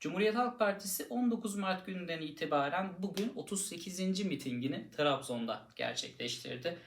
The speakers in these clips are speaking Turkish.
Cumhuriyet Halk Partisi 19 Mart gününden itibaren bugün 38. mitingini Trabzon'da gerçekleştirdi.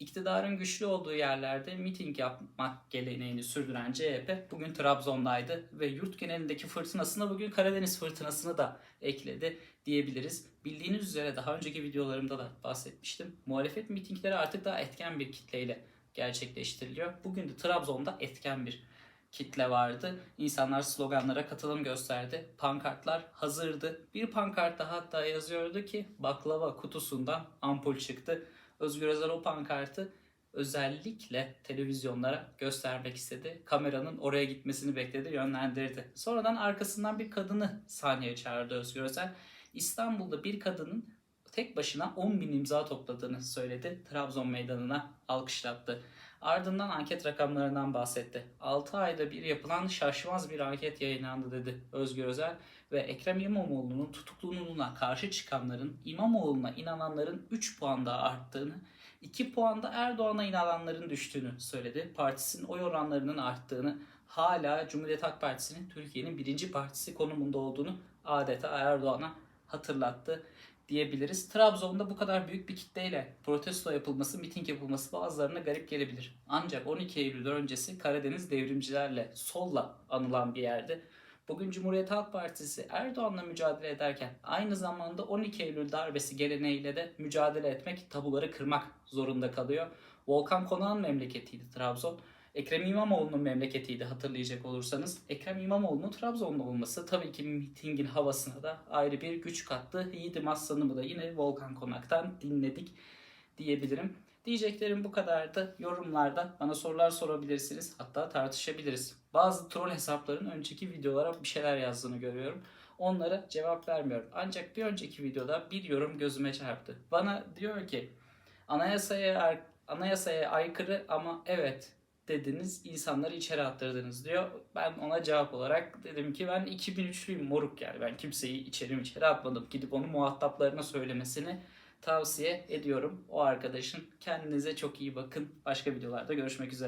İktidarın güçlü olduğu yerlerde miting yapmak geleneğini sürdüren CHP bugün Trabzon'daydı ve yurt genelindeki fırtınasına bugün Karadeniz fırtınasını da ekledi diyebiliriz. Bildiğiniz üzere daha önceki videolarımda da bahsetmiştim. Muhalefet mitingleri artık daha etken bir kitleyle gerçekleştiriliyor. Bugün de Trabzon'da etken bir kitle vardı. İnsanlar sloganlara katılım gösterdi. Pankartlar hazırdı. Bir pankartta hatta yazıyordu ki baklava kutusundan ampul çıktı. Özgür Özel o pankartı özellikle televizyonlara göstermek istedi. Kameranın oraya gitmesini bekledi, yönlendirdi. Sonradan arkasından bir kadını sahneye çağırdı Özgür Özel. İstanbul'da bir kadının tek başına 10 bin imza topladığını söyledi. Trabzon meydanına alkışlattı. Ardından anket rakamlarından bahsetti. 6 ayda bir yapılan şaşmaz bir anket yayınlandı dedi Özgür Özel ve Ekrem İmamoğlu'nun tutukluluğuna karşı çıkanların İmamoğlu'na inananların 3 puan daha arttığını, 2 puanda Erdoğan'a inananların düştüğünü söyledi. Partisinin oy oranlarının arttığını, hala Cumhuriyet Halk Partisi'nin Türkiye'nin birinci partisi konumunda olduğunu adeta Erdoğan'a hatırlattı diyebiliriz. Trabzon'da bu kadar büyük bir kitleyle protesto yapılması, miting yapılması bazılarına garip gelebilir. Ancak 12 Eylül öncesi Karadeniz devrimcilerle, solla anılan bir yerde. Bugün Cumhuriyet Halk Partisi Erdoğan'la mücadele ederken aynı zamanda 12 Eylül darbesi geleneğiyle de mücadele etmek, tabuları kırmak zorunda kalıyor. Volkan Konak'ın memleketiydi Trabzon. Ekrem İmamoğlu'nun memleketiydi hatırlayacak olursanız. Ekrem İmamoğlu'nun Trabzon'da olması tabii ki mitingin havasına da ayrı bir güç kattı. Yiğidim Aslanım'ı da yine Volkan Konak'tan dinledik diyebilirim. Diyeceklerim bu kadardı. Yorumlarda bana sorular sorabilirsiniz. Hatta tartışabiliriz. Bazı troll hesapların önceki videolara bir şeyler yazdığını görüyorum. Onlara cevap vermiyorum. Ancak bir önceki videoda bir yorum gözüme çarptı. Bana diyor ki anayasaya anayasaya aykırı ama evet dediniz insanları içeri attırdınız diyor. Ben ona cevap olarak dedim ki ben 2003'lüyüm moruk yani ben kimseyi içeri içeri atmadım. Gidip onu muhataplarına söylemesini tavsiye ediyorum o arkadaşın. Kendinize çok iyi bakın. Başka videolarda görüşmek üzere.